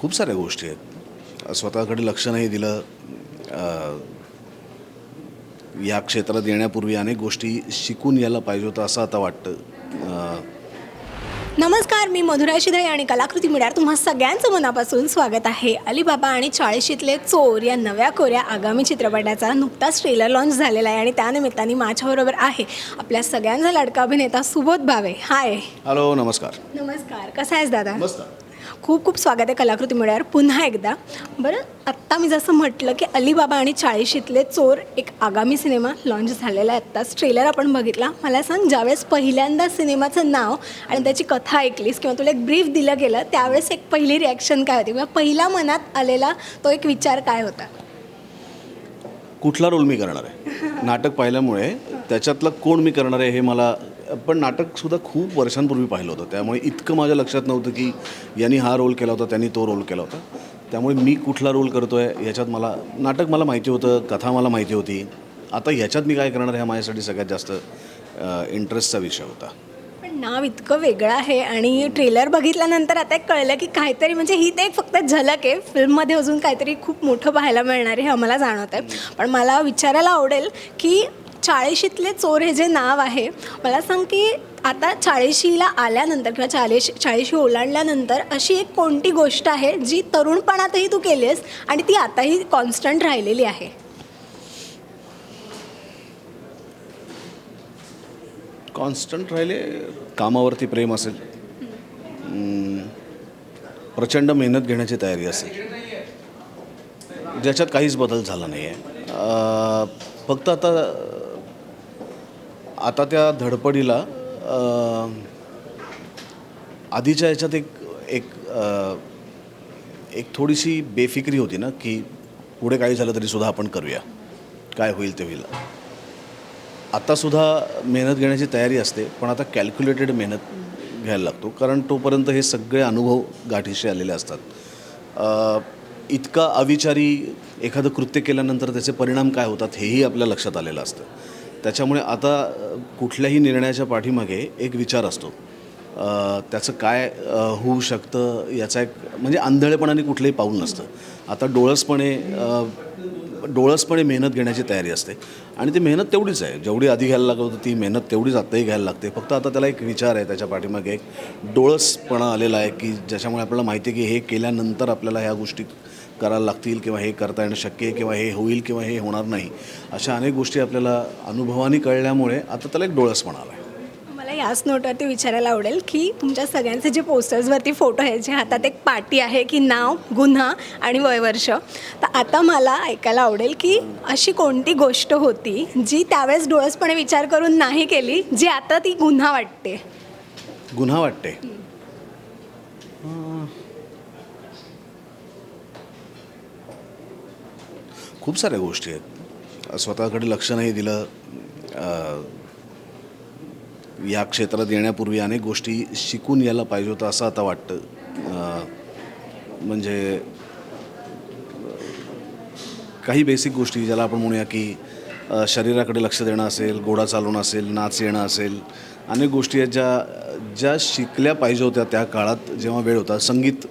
खूप साऱ्या गोष्टी आहेत. स्वतःकडे लक्ष नाही दिलं या क्षेत्रात येण्यापूर्वी अनेक गोष्टी शिकून यायला पाहिजे होतं असं आता वाटतं. नमस्कार मी मधुरा शिधाई आणि कलाकृती मिळार तुम्हा सगळ्यांचं मनापासून स्वागत आहे. अलिबाबा आणि चाळीशीतले चोर या नव्या कोऱ्या आगामी चित्रपटाचा नुकताच ट्रेलर लॉन्च झालेला आहे आणि त्यानिमित्ताने माझ्याबरोबर आहे आपल्या सगळ्यांचा लाडका अभिनेता सुबोध भावे. हाय. हॅलो नमस्कार. नमस्कार. कसा आहेस दादा? खूप खूप स्वागत आहे कलाकृती मेळ्यावर. पुन्हा एकदा बरं आत्ता मी जसं म्हटलं की अलीबाबा आणि चाळीशीतले चोर एक आगामी सिनेमा लॉन्च झालेला आहे आत्ताच. ट्रेलर आपण बघितला. मला सांग ज्यावेळेस पहिल्यांदा सिनेमाचं नाव आणि त्याची कथा ऐकलीस किंवा तुला एक ब्रीफ दिलं गेलं त्यावेळेस एक पहिली रिॲक्शन काय होती? किंवा पहिला मनात आलेला तो एक विचार काय होता? कुठला रोल मी करणार आहे? नाटक पाहिल्यामुळे त्याच्यातलं कोण मी करणार आहे हे मला पण नाटकसुद्धा खूप वर्षांपूर्वी पाहिलं होतं. त्यामुळे इतकं माझ्या लक्षात नव्हतं की यांनी हा रोल केला होता त्यांनी तो रोल केला होता. त्यामुळे मी कुठला रोल करतो आहे याच्यात मला नाटक मला माहिती होतं कथा मला माहिती होती. आता ह्याच्यात मी काय करणार ह्या माझ्यासाठी सगळ्यात जास्त इंटरेस्टचा विषय होता. पण नाव इतकं वेगळं आहे आणि ट्रेलर बघितल्यानंतर आता एक कळलं की काहीतरी म्हणजे ही ते एक फक्त झलक आहे. फिल्ममध्ये अजून काहीतरी खूप मोठं पाहायला मिळणार आहे हे आम्हाला जाणवत आहे पण मला विचारायला आवडेल की चाळीशीतले चोर हे जे नाव आहे मला सांग की आता चाळीशीला आल्यानंतर किंवा चाळीशी चाळीशी ओलांडल्यानंतर अशी एक कोणती गोष्ट आहे जी तरुणपणातही तू केली आहेस आणि ती आताही कॉन्स्टंट राहिलेली आहे? कॉन्स्टंट राहिले कामावरती प्रेम असेल. प्रचंड मेहनत घेण्याची तयारी असेल. ज्याच्यात काहीच बदल झाला नाही आहे फक्त आता आता त्या धडपडीला आधीच्या याच्यात एक एक एक थोडीशी बेफिक्री होती ना की पुढे काही झालं तरी सुद्धा आपण करूया. काय होईल ते होईल. आत्तासुद्धा मेहनत घेण्याची तयारी असते पण आता कॅल्क्युलेटेड मेहनत घ्यायला लागतो कारण तोपर्यंत हे सगळे अनुभव गाठीशी आलेले असतात. इतका अविचारी एखादं कृत्य केल्यानंतर त्याचे परिणाम काय होतात हेही आपल्या लक्षात आलेलं असतं. त्याच्यामुळे आता कुठल्याही निर्णयाच्या पाठीमागे एक विचार असतो. त्याचं काय होऊ शकतं याचा एक म्हणजे आंधळेपणाने कुठलंही पाऊल नसतं. आता डोळसपणे डोळसपणे मेहनत घेण्याची तयारी असते. आणि ती मेहनत तेवढीच आहे. जेवढी आधी घ्यायला लागत होती ती मेहनत तेवढीच आत्ताही घ्यायला लागते. फक्त आता त्याला एक विचार आहे त्याच्या पाठीमागे. एक डोळसपणा आलेला आहे की ज्याच्यामुळे आपल्याला माहिती आहे की हे केल्यानंतर आपल्याला ह्या गोष्टी करायला लागतील किंवा हे करता येणं शक्य आहे किंवा हे होईल किंवा हे होणार नाही अशा अनेक गोष्टी आपल्याला अनुभवाने कळल्यामुळे आता त्याला एक डोळसपणा आला आहे मला याच नोटवरती विचारायला आवडेल की तुमच्या सगळ्यांचे जे पोस्टर्सवरती फोटो आहेत जे हातात एक पाटी आहे की नाव गुन्हा आणि वयवर्ष तर आता मला ऐकायला आवडेल की अशी कोणती गोष्ट होती जी त्यावेळेस डोळसपणे विचार करून नाही केली जी आता ती गुन्हा वाटते? गुन्हा वाटते. खूप साऱ्या गोष्टी आहेत. स्वतःकडे लक्ष नाही दिलं या क्षेत्रात येण्यापूर्वी अनेक गोष्टी शिकून यायला पाहिजे होतं असं आता वाटतं. म्हणजे काही बेसिक गोष्टी ज्याला आपण म्हणूया की शरीराकडे लक्ष देणं असेल घोडा चालवणं असेल नाच येणं असेल अनेक गोष्टी आहेत ज्या ज्या शिकल्या पाहिजे होत्या त्या काळात जेव्हा वेळ होता संगीत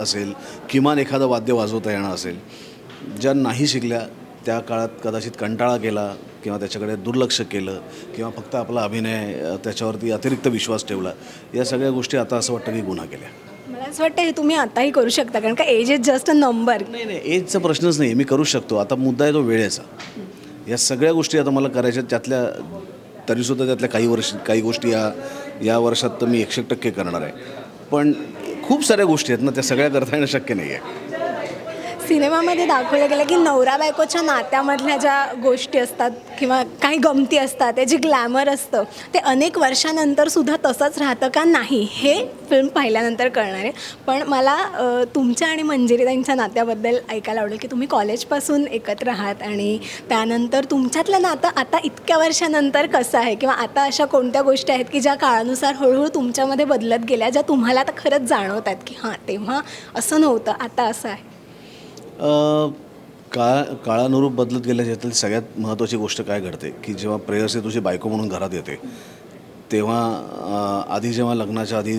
असेल किमान एखादं वाद्य वाजवता येणं असेल ज्या नाही शिकल्या त्या काळात कदाचित कंटाळा केला किंवा त्याच्याकडे दुर्लक्ष केलं किंवा फक्त आपला अभिनय त्याच्यावरती अतिरिक्त विश्वास ठेवला या सगळ्या गोष्टी आता असं वाटतं की गुन्हा केल्या. मला असं वाटतं हे तुम्ही आताही करू शकता कारण का age is just a number नाही नाही एजचा प्रश्नच नाही मी करू शकतो. आता मुद्दा आहे तो वेळेचा. या सगळ्या गोष्टी आता मला करायच्या त्यातल्या तरीसुद्धा त्यातल्या काही वर्ष काही गोष्टी या या वर्षात तर मी एकशे टक्के करणार आहे. पण खूप साऱ्या गोष्टी आहेत ना त्या सगळ्या करता येणं शक्य नाही आहे सिनेमामध्ये दाखवलं गेलं की नवरा बायकोच्या नात्यामधल्या ज्या गोष्टी असतात किंवा काही गमती असतात ते जे ग्लॅमर असतं ते अनेक वर्षानंतर सुद्धा तसंच राहतं का नाही हे फिल्म पाहिल्यानंतर कळणार आहे. पण मला तुमच्या आणि मंजिरीताईंच्या नात्याबद्दल ऐकायला आवडेल की तुम्ही कॉलेजपासून एकत्र आहात आणि त्यानंतर तुमच्यातलं नातं आता इतक्या वर्षानंतर कसं आहे? किंवा आता अशा कोणत्या गोष्टी आहेत की ज्या काळानुसार हळूहळू तुमच्यामध्ये बदलत गेल्या ज्या तुम्हाला आता खरंच जाणवत आहेत की हां तेव्हा असं नव्हतं आता असं आहे? काळ काळानुरूप बदलत गेल्याच्यातली सगळ्यात महत्त्वाची गोष्ट काय घडते? की जेव्हा प्रेयसी तुझी बायको म्हणून घरात येते तेव्हा आधी जेव्हा लग्नाच्या आधी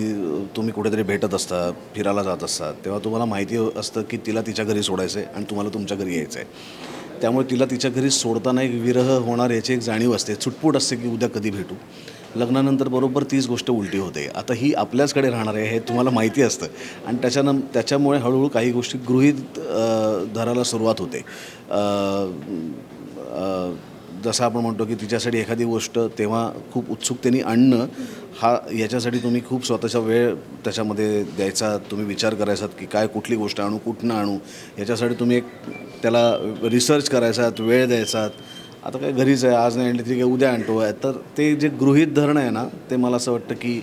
तुम्ही कुठेतरी भेटत असता फिरायला जात असता तेव्हा तुम्हाला माहिती असतं की तिला तिच्या घरी सोडायचं आहे आणि तुम्हाला तुमच्या घरी यायचं आहे त्यामुळे तिला तिच्या घरी सोडताना एक विरह होणार याची एक जाणीव असते. चुटपूट असते की उद्या कधी भेटू. लग्नानंतर बरोबर तीच गोष्ट उलटी होते. आता ही आपल्याचकडे राहणार आहे हे तुम्हाला माहिती असतं. आणि त्याच्यानं त्याच्यामुळे हळूहळू काही गोष्टी गृहीत धरायला सुरुवात होते. जसं आपण म्हणतो की तिच्यासाठी एखादी गोष्ट तेव्हा खूप उत्सुकतेने आणणं हा याच्यासाठी तुम्ही खूप स्वतःचा वेळ त्याच्यामध्ये द्यायचा तुम्ही विचार करायचात की काय कुठली गोष्ट आणू कुठनं आणू. याच्यासाठी तुम्ही एक त्याला रिसर्च करायचात वेळ द्यायचात आता काय घरीच आहे आज नाही आणली तरी काय उद्या आणतो आहे. तर ते जे गृहीत धरणं आहे ना ते मला असं वाटतं की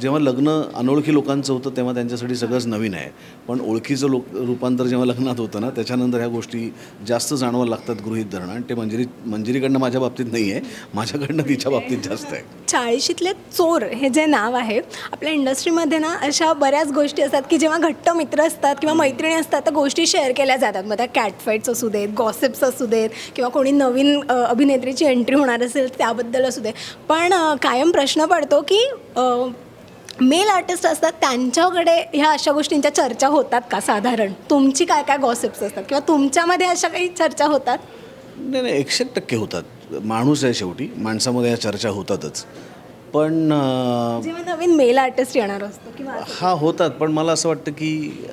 जेव्हा लग्न अनोळखी लोकांचं होतं तेव्हा त्यांच्यासाठी सगळंच नवीन आहे. पण ओळखीचं लोक रूपांतर जेव्हा लग्नात होतं ना त्याच्यानंतर ह्या गोष्टी जास्त जाणवायला लागतात गृहित धरणं. आणि ते मंजिरी मंजिरीकडनं माझ्या बाबतीत नाही आहे माझ्याकडनं तिच्या बाबतीत जास्त आहे. चाळीशीतले चोर हे जे नाव आहे आपल्या इंडस्ट्रीमध्ये ना अशा बऱ्याच गोष्टी असतात की जेव्हा घट्ट मित्र असतात किंवा मैत्रिणी असतात तर गोष्टी शेअर केल्या जातात. मग त्या कॅटफाईट्स असू देत गॉसिप्स असू देत किंवा कोणी नवीन अभिनेत्रीची एंट्री होणार असेल त्याबद्दल असू दे पण कायम प्रश्न पडतो की मेल आर्टिस्ट असतात त्यांच्याकडे ह्या अशा गोष्टींच्या चर्चा होतात का साधारण? तुमची काय काय गॉसिप्स असतात? किंवा तुमच्यामध्ये अशा काही चर्चा होतात? नाही नाही एकशे एक टक्के होतात. माणूस आहे शेवटी. माणसामध्ये या चर्चा होतातच. पण जेव्हा नवीन मेल आर्टिस्ट येणार असतो किंवा. हा होतात. पण मला असं वाटतं की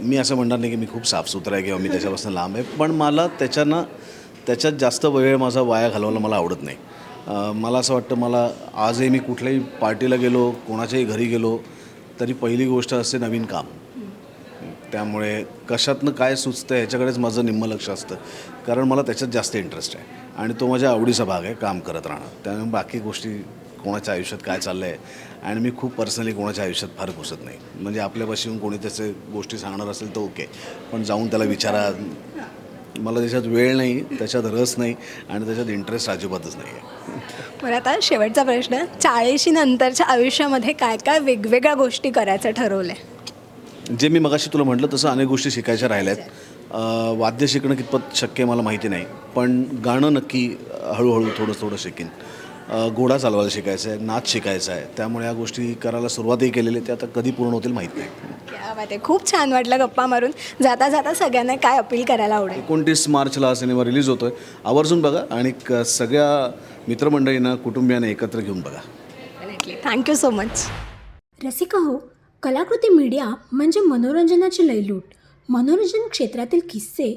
मी असं म्हणणार नाही की मी खूप साफसुथरा आहे किंवा मी त्याच्यापासून लांब आहे. पण मला त्याच्यानं त्याच्यात जास्त वेळ माझा वाया घालवायला मला आवडत नाही. मला असं वाटतं मला आजही मी कुठल्याही पार्टीला गेलो कोणाच्याही घरी गेलो तरी पहिली गोष्ट असते नवीन काम. त्यामुळे कशातनं काय सुचतं ह्याच्याकडेच माझं निम्म लक्ष असतं. कारण मला त्याच्यात जास्त इंटरेस्ट आहे. आणि तो माझ्या आवडीचा भाग आहे काम करत राहणं. त्यामुळे बाकी गोष्टी कोणाच्या आयुष्यात काय चाललं आहे आणि मी खूप पर्सनली कोणाच्या आयुष्यात फार घुसत नाही. म्हणजे आपल्यापाशी येऊन कोणी त्याचे गोष्टी सांगणार असेल तर ओके. पण जाऊन त्याला विचारा. मला त्याच्यात वेळ नाही त्याच्यात रस नाही आणि त्याच्यात इंटरेस्ट अजिबातच नाही आहे. बरं आता शेवटचा प्रश्न चाळीशी नंतरच्या आयुष्यामध्ये काय काय वेगवेगळ्या गोष्टी करायचं ठरवलं आहे जे मी मगाशी तुला म्हटलं तसं अनेक गोष्टी शिकायच्या राहिल्या आहेत वाद्य शिकणं कितपत शक्य आहे मला माहिती नाही पण गाणं नक्की हळूहळू थोडं थोडं शिकेन. घोडा चालवायला शिकायचं आहे नाच शिकायचा आहे त्यामुळे या गोष्टी करायला सुरुवातही केलेली आहे ते आता कधी पूर्ण होतील माहीत नाही. क्या बात आहे. खूप छान वाटलं गप्पा मारून. जाता जाता सगळ्यांना काय अपील करायला आवडेल? एकोणतीस मार्चला हा सिनेमा रिलीज होतो आहे आवर्जून बघा आणि क- सगळ्या मित्रमंडळींना कुटुंबियांना एकत्र घेऊन बघा. थँक्यू सो मच रसिका हो कलाकृती मीडिया म्हणजे मनोरंजनाची लयलूट. मनोरंजन क्षेत्रातील किस्से